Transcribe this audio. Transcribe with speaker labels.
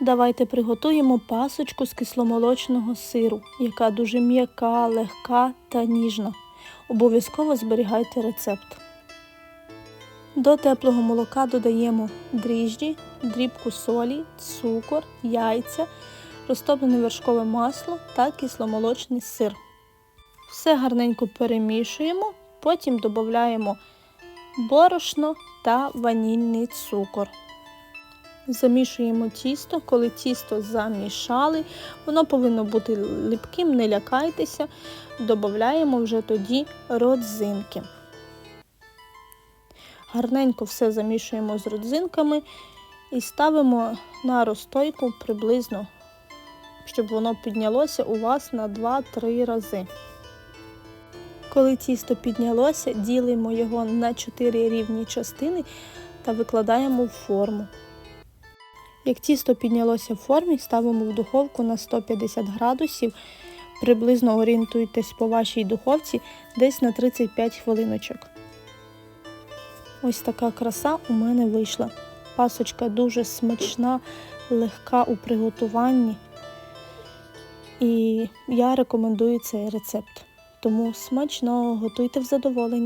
Speaker 1: Давайте приготуємо пасочку з кисломолочного сиру, яка дуже м'яка, легка та ніжна. Обов'язково зберігайте рецепт. До теплого молока додаємо дріжджі, дрібку солі, цукор, яйця, розтоплене вершкове масло та кисломолочний сир. Все гарненько перемішуємо, потім додаємо борошно та ванільний цукор. Замішуємо тісто, коли тісто замішали, воно повинно бути липким, не лякайтеся, додаємо вже тоді родзинки. Гарненько все замішуємо з родзинками і ставимо на розстойку приблизно, щоб воно піднялося у вас на 2-3 рази. Коли тісто піднялося, ділимо його на 4 рівні частини та викладаємо в форму. Як тісто піднялося в формі, ставимо в духовку на 150 градусів. Приблизно орієнтуйтесь по вашій духовці десь на 35 хвилиночок. Ось така краса у мене вийшла. Пасочка дуже смачна, легка у приготуванні. І я рекомендую цей рецепт. Тому смачно готуйте в задоволення.